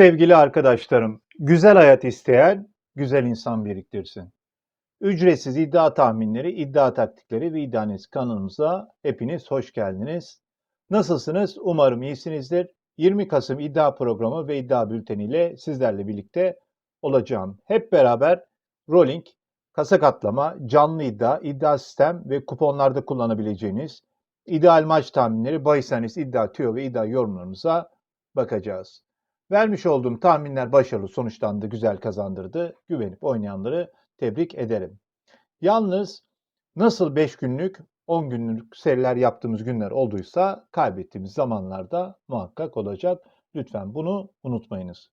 Sevgili arkadaşlarım, güzel hayat isteyen güzel insan biriktirsin. Ücretsiz iddia tahminleri, iddia taktikleri ve iddia analiz kanalımıza hepiniz hoş geldiniz. Nasılsınız? Umarım iyisinizdir. 20 Kasım iddia programı ve iddia bülteni ile sizlerle birlikte olacağım. Hep beraber rolling, kasa katlama, canlı iddia, iddia sistem ve kuponlarda kullanabileceğiniz ideal maç tahminleri, bahis analiz, iddia tüyo ve iddia yorumlarımıza bakacağız. Vermiş olduğum tahminler başarılı sonuçlandı, güzel kazandırdı. Güvenip oynayanları tebrik ederim. Yalnız nasıl 5 günlük, 10 günlük seriler yaptığımız günler olduysa kaybettiğimiz zamanlarda muhakkak olacak. Lütfen bunu unutmayınız.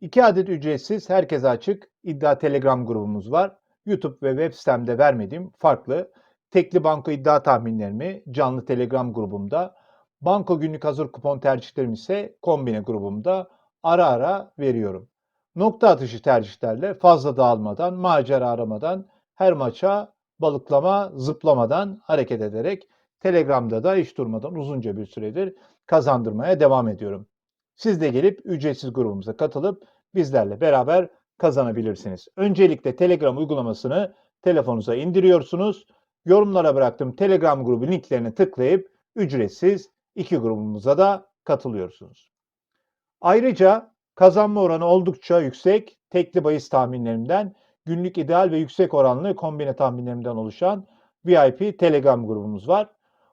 2 adet ücretsiz, herkese açık iddia Telegram grubumuz var. YouTube ve web sitemde vermediğim farklı tekli banko iddia tahminlerimi canlı Telegram grubumda Banko günlük hazır kupon tercihlerimi ise kombine grubumda ara ara veriyorum. Nokta atışı tercihlerle fazla dağılmadan, macera aramadan, her maça balıklama, zıplamadan hareket ederek Telegram'da da hiç durmadan uzunca bir süredir kazandırmaya devam ediyorum. Siz de gelip ücretsiz grubumuza katılıp bizlerle beraber kazanabilirsiniz. Öncelikle Telegram uygulamasını telefonunuza indiriyorsunuz. Yorumlara bıraktığım Telegram grubu linklerine tıklayıp ücretsiz iki grubumuza da katılıyorsunuz. Ayrıca kazanma oranı oldukça yüksek tekli bahis tahminlerimden günlük ideal ve yüksek oranlı kombine tahminlerimden oluşan VIP Telegram grubumuz var.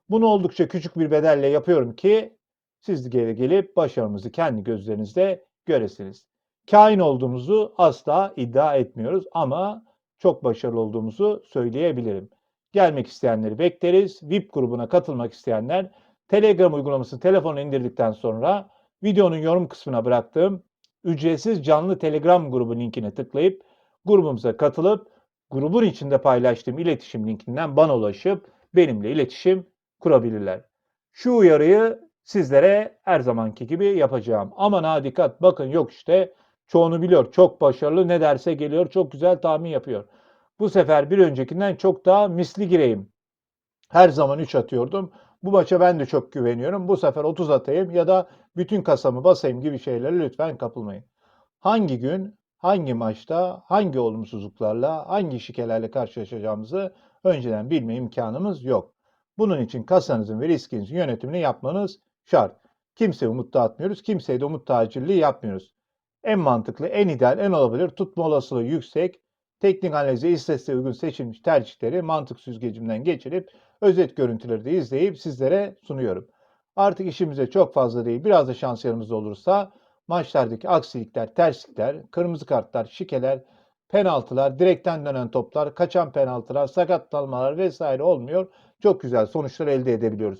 Bunu oldukça küçük bir bedelle yapıyorum ki siz de gelip başarımızı kendi gözlerinizde göresiniz. Kain olduğumuzu asla iddia etmiyoruz ama çok başarılı olduğumuzu söyleyebilirim. Gelmek isteyenleri bekleriz. VIP grubuna katılmak isteyenler Telegram uygulamasını telefona indirdikten sonra videonun yorum kısmına bıraktığım ücretsiz canlı Telegram grubu linkine tıklayıp grubumuza katılıp grubun içinde paylaştığım iletişim linkinden bana ulaşıp benimle iletişim kurabilirler. Şu uyarıyı sizlere her zamanki gibi yapacağım. Aman ha dikkat bakın yok işte çoğunu biliyor çok başarılı ne derse geliyor çok güzel tahmin yapıyor. Bu sefer bir öncekinden çok daha misli gireyim. Her zaman 3 atıyordum. Bu maça ben de çok güveniyorum. Bu sefer 30 atayım ya da bütün kasamı basayım gibi şeylere lütfen kapılmayın. Hangi gün, hangi maçta, hangi olumsuzluklarla, hangi şikelerle karşılaşacağımızı önceden bilme imkanımız yok. Bunun için kasanızın ve riskinizin yönetimini yapmanız şart. Kimseye umut dağıtmıyoruz, kimseye de umut tacirliği yapmıyoruz. En mantıklı, en ideal, en olabilir, tutma olasılığı yüksek, teknik analize istatistiğe uygun seçilmiş tercihleri mantık süzgecimden geçirip özet görüntüleri de izleyip sizlere sunuyorum. Artık işimize çok fazla değil, biraz da şans yanımızda olursa maçlardaki aksilikler, terslikler, kırmızı kartlar, şikeler, penaltılar, direkten dönen toplar, kaçan penaltılar, sakatlanmalar vesaire olmuyor. Çok güzel sonuçlar elde edebiliyoruz.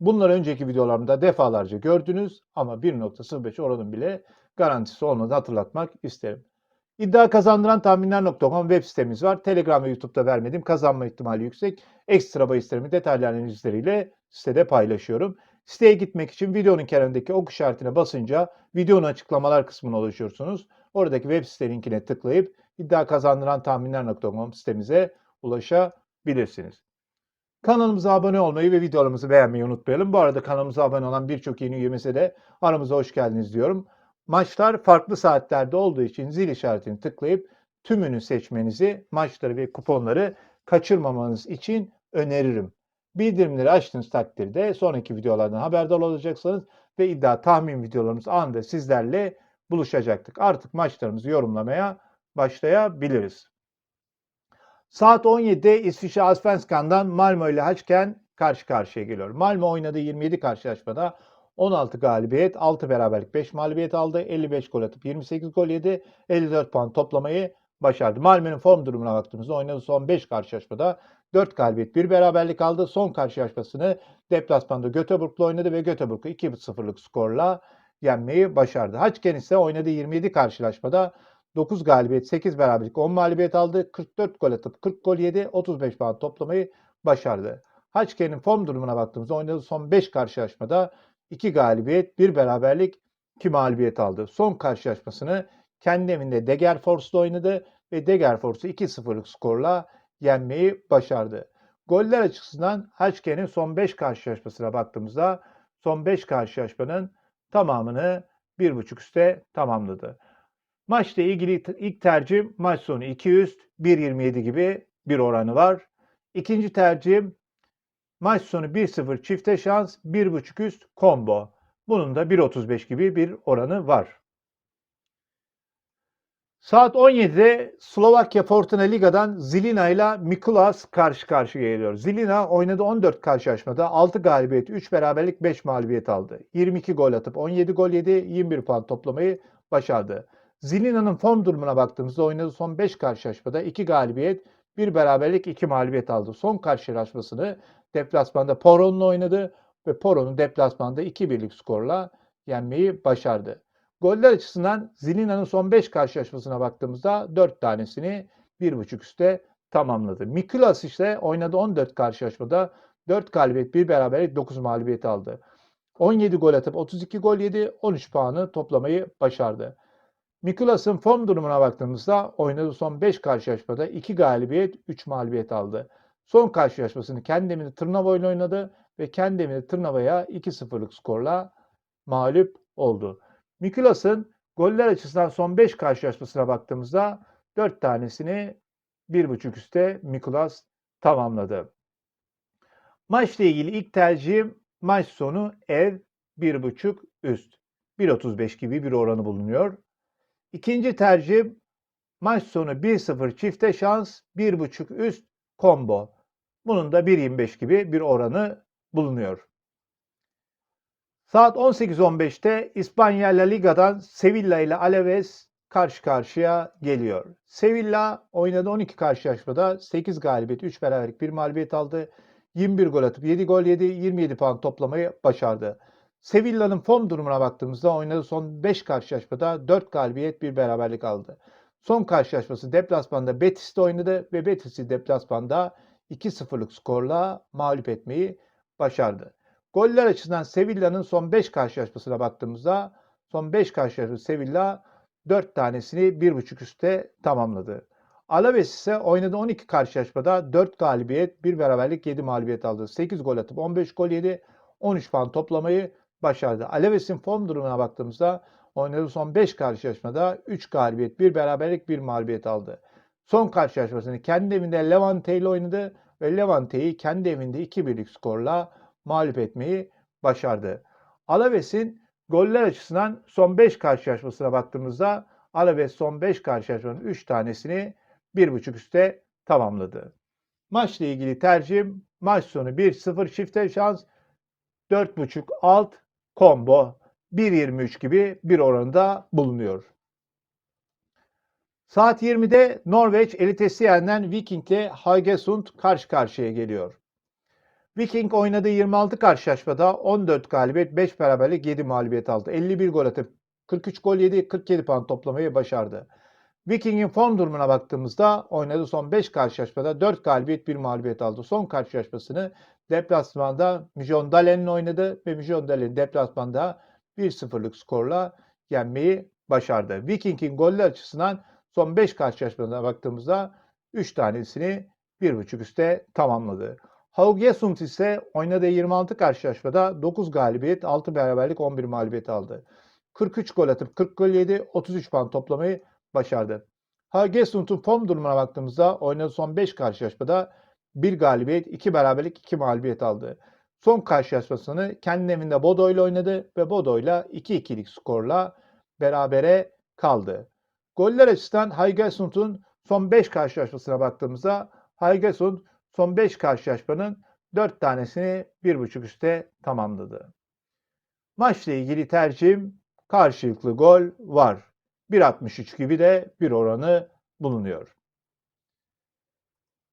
Bunları önceki videolarımda defalarca gördünüz ama 1.05 oranın bile garantisi olmadığını hatırlatmak isterim. İddia kazandıran tahminler.com web sitemiz var. Telegram ve YouTube'da vermedim. Kazanma ihtimali yüksek. Ekstra bahislerimi detaylı analizleriyle sitede paylaşıyorum. Siteye gitmek için videonun kenarındaki ok işaretine basınca videonun açıklamalar kısmına ulaşıyorsunuz. Oradaki web site linkine tıklayıp iddia kazandıran tahminler.com sitemize ulaşabilirsiniz. Kanalımıza abone olmayı ve videolarımızı beğenmeyi unutmayalım. Bu arada kanalımıza abone olan birçok yeni üyemize de aramıza hoş geldiniz diyorum. Maçlar farklı saatlerde olduğu için zil işaretini tıklayıp tümünü seçmenizi, maçları ve kuponları kaçırmamanız için öneririm. Bildirimleri açtığınız takdirde sonraki videolardan haberdar olacaksınız ve iddia tahmin videolarımız anında sizlerle buluşacaktık. Artık maçlarımızı yorumlamaya başlayabiliriz. Saat 17'de İsviçre Asfenskan'dan Malmö ile Haçken karşı karşıya geliyor. Malmö oynadığı 27 karşılaşmada 16 galibiyet, 6 beraberlik, 5 mağlubiyet aldı. 55 gol atıp 28 gol yedi. 54 puan toplamayı başardı. Malmö'nün form durumuna baktığımızda oynadığı son 5 karşılaşmada 4 galibiyet, 1 beraberlik aldı. Son karşılaşmasını deplasmanda Göteborg'la oynadı ve Göteborg'u 2-0'lık skorla yenmeyi başardı. Haçken ise oynadığı 27 karşılaşmada 9 galibiyet, 8 beraberlik, 10 mağlubiyet aldı. 44 gol atıp 40 gol yedi. 35 puan toplamayı başardı. Haçken'in form durumuna baktığımızda oynadığı son 5 karşılaşmada 2 galibiyet, 1 beraberlik, 2 mağlubiyet aldı. Son karşılaşmasını kendi evinde Degerfors'la oynadı ve Degerfors'u 2-0'lık skorla yenmeyi başardı. Goller açısından Haçken'in son 5 karşılaşmasına baktığımızda son 5 karşılaşmanın tamamını 1.5 üste tamamladı. Maçla ilgili ilk tercihim maç sonu 2 üst 1.27 gibi bir oranı var. İkinci tercihim maç sonu 1-0 çifte şans 1.5 üst combo. Bunun da 1.35 gibi bir oranı var. Saat 17'de Slovakya Fortuna Liga'dan Zilina ile Mikulas karşı karşıya geliyor. Zilina oynadı 14 karşılaşmada 6 galibiyet, 3 beraberlik, 5 mağlubiyet aldı. 22 gol atıp 17 gol yedi, 21 puan toplamayı başardı. Zilina'nın form durumuna baktığımızda oynadığı son 5 karşılaşmada 2 galibiyet, 1 beraberlik, 2 mağlubiyet aldı. Son karşılaşmasını deplasmanda Poron'la oynadı ve Poron'u deplasmanda 2-1'lik skorla yenmeyi başardı. Goller açısından Zilina'nın son 5 karşılaşmasına baktığımızda 4 tanesini 1.5 üste tamamladı. Mikulas ise oynadı 14 karşılaşmada 4 galibiyet, 1 beraberlik, 9 mağlubiyet aldı. 17 gol atıp 32 gol yedi, 13 puanı toplamayı başardı. Mikulas'ın form durumuna baktığımızda oynadığı son 5 karşılaşmada 2 galibiyet, 3 mağlubiyet aldı. Son karşılaşmasını kendi evinde Tırnava ile oynadı ve kendi evinde Tırnava'ya 2-0'lık skorla mağlup oldu. Mikulas'ın goller açısından son 5 karşılaşmasına baktığımızda 4 tanesini 1.5 üste Mikulas tamamladı. Maçla ilgili ilk tercihim maç sonu ev 1.5 üst. 1.35 gibi bir oranı bulunuyor. İkinci tercihim maç sonu 1-0 çifte şans 1.5 üst combo. Bunun da 1.25 gibi bir oranı bulunuyor. Saat 18.15'te İspanya La Liga'dan Sevilla ile Alaves karşı karşıya geliyor. Sevilla oynadı 12 karşılaşmada 8 galibiyet, 3 beraberlik, 1 mağlubiyet aldı. 21 gol atıp 7 gol yedi, 27 puan toplamayı başardı. Sevilla'nın form durumuna baktığımızda oynadığı son 5 karşılaşmada 4 galibiyet, 1 beraberlik aldı. Son karşılaşması deplasmanda Betis'te oynadı ve Betis'i deplasmanda 2-0'lık skorla mağlup etmeyi başardı. Goller açısından Sevilla'nın son 5 karşılaşmasına baktığımızda son 5 karşılaşma Sevilla 4 tanesini 1.5 üste tamamladı. Alaves ise oynadığı 12 karşılaşmada 4 galibiyet, 1 beraberlik, 7 mağlubiyet aldı. 8 gol atıp 15 gol yedi, 13 puan toplamayı başardı. Alaves'in form durumuna baktığımızda oynadığı son 5 karşılaşmada 3 galibiyet, 1 beraberlik, 1 mağlubiyet aldı. Son karşılaşmasını kendi evinde Levante ile oynadı ve Levante'yi kendi evinde 2-1'lik skorla mağlup etmeyi başardı. Alaves'in goller açısından son 5 karşılaşmasına baktığımızda Alaves son 5 karşılaşmanın 3 tanesini 1.5 üste tamamladı. Maçla ilgili tercihim maç sonu 1-0 çifte şans 4.5 alt combo 1.23 gibi bir oranda bulunuyor. Saat 20'de Norveç elitesi yerinden Viking ile Haugesund karşı karşıya geliyor. Viking oynadığı 26 karşılaşmada 14 galibiyet, 5 beraberlik, 7 mağlubiyet aldı. 51 gol atıp 43 gol yedi, 47 puan toplamayı başardı. Viking'in form durumuna baktığımızda oynadığı son 5 karşılaşmada 4 galibiyet, 1 mağlubiyet aldı. Son karşılaşmasını deplasmanda Mjøndalen oynadı ve Mjøndalen deplasmanda 1-0'lık skorla yenmeyi başardı. Viking'in goller açısından son 5 karşılaşmasına baktığımızda 3 tanesini 1.5 üste tamamladı. Haugesund ise oynadığı 26 karşılaşmada 9 galibiyet, 6 beraberlik, 11 mağlubiyet aldı. 43 gol atıp 40 gol yedi, 33 puan toplamayı başardı. Haugesund'un form durumuna baktığımızda oynadığı son 5 karşılaşmada 1 galibiyet, 2 beraberlik, 2 mağlubiyet aldı. Son karşılaşmasını kendi evinde Bodo ile oynadı ve Bodo ile 2-2'lik skorla berabere kaldı. Goller açısından Haugesund'un son 5 karşılaşmasına baktığımızda Haugesund son 5 karşılaşmanın 4 tanesini 1.5 üste tamamladı. Maçla ilgili tercihim karşılıklı gol var. 1.63 gibi de bir oranı bulunuyor.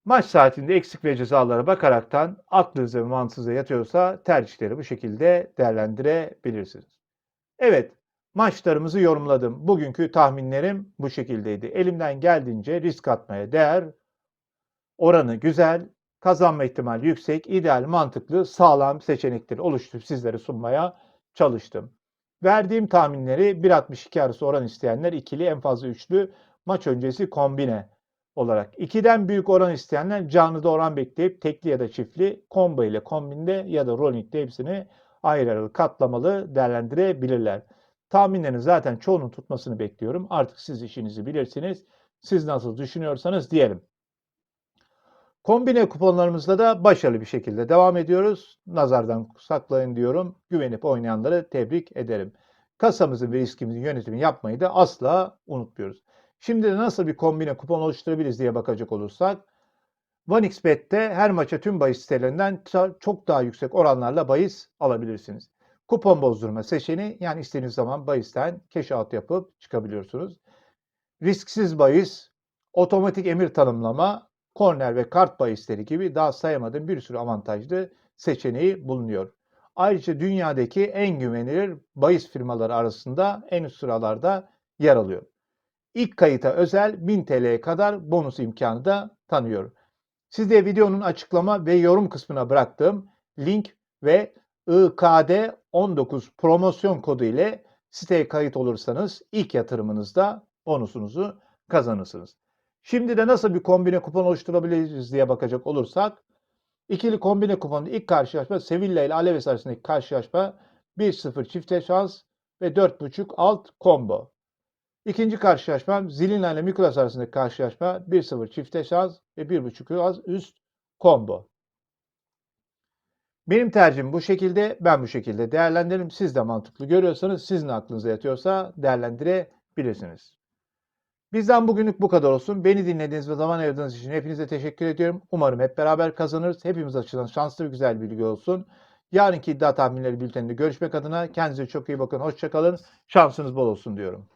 Maç saatinde eksik ve cezalara bakaraktan aklınıza ve mantığınıza yatıyorsa tercihleri bu şekilde değerlendirebilirsiniz. Evet, maçlarımızı yorumladım. Bugünkü tahminlerim bu şekildeydi. Elimden geldiğince risk atmaya değer, oranı güzel, kazanma ihtimali yüksek, ideal, mantıklı, sağlam seçenekleri oluşturup sizlere sunmaya çalıştım. Verdiğim tahminleri 1.62 arası oran isteyenler ikili en fazla üçlü maç öncesi kombine olarak. 2'den büyük oran isteyenler canlıda oran bekleyip tekli ya da çiftli combo ile kombinde ya da rolling'de hepsini ayrı ayrı katlamalı değerlendirebilirler. Tahminlerin zaten çoğunun tutmasını bekliyorum. Artık siz işinizi bilirsiniz. Siz nasıl düşünüyorsanız diyelim. Kombine kuponlarımızla da başarılı bir şekilde devam ediyoruz. Nazardan saklayın diyorum. Güvenip oynayanları tebrik ederim. Kasamızın ve riskimizin yönetimini yapmayı da asla unutmuyoruz. Şimdi de nasıl bir kombine kupon oluşturabiliriz diye bakacak olursak OneXBet'te her maça tüm bahis sitelerinden çok daha yüksek oranlarla bahis alabilirsiniz. Kupon bozdurma seçeneği yani istediğiniz zaman bahisten cash out yapıp çıkabiliyorsunuz. Risksiz bahis, otomatik emir tanımlama, korner ve kart bahisleri gibi daha sayamadığım bir sürü avantajlı seçeneği bulunuyor. Ayrıca dünyadaki en güvenilir bahis firmaları arasında en üst sıralarda yer alıyor. İlk kayıta özel 1000 TL'ye kadar bonus imkanı da tanıyor. Siz de videonun açıklama ve yorum kısmına bıraktığım link ve IKD19 promosyon kodu ile siteye kayıt olursanız ilk yatırımınızda bonusunuzu kazanırsınız. Şimdi de nasıl bir kombine kupon oluşturabiliriz diye bakacak olursak ikili kombine kuponun ilk karşılaşma Sevilla ile Alaves arasındaki karşılaşma 1-0 çifte şans ve 4.5 alt combo. İkinci karşılaşma Zilina ile Mikulas arasındaki karşılaşma 1-0 çifte şans ve 1.5 az üst combo. Benim tercihim bu şekilde, ben bu şekilde değerlendiririm. Siz de mantıklı görüyorsanız, sizin aklınıza yatıyorsa değerlendirebilirsiniz. Bizden bugünlük bu kadar olsun. Beni dinlediğiniz ve zaman ayırdığınız için hepinize teşekkür ediyorum. Umarım hep beraber kazanırız. Hepimiz açısından şanslı ve güzel bir bilgi olsun. Yarınki iddia tahminleri bülteninde görüşmek adına kendinize çok iyi bakın. Hoşçakalın. Şansınız bol olsun diyorum.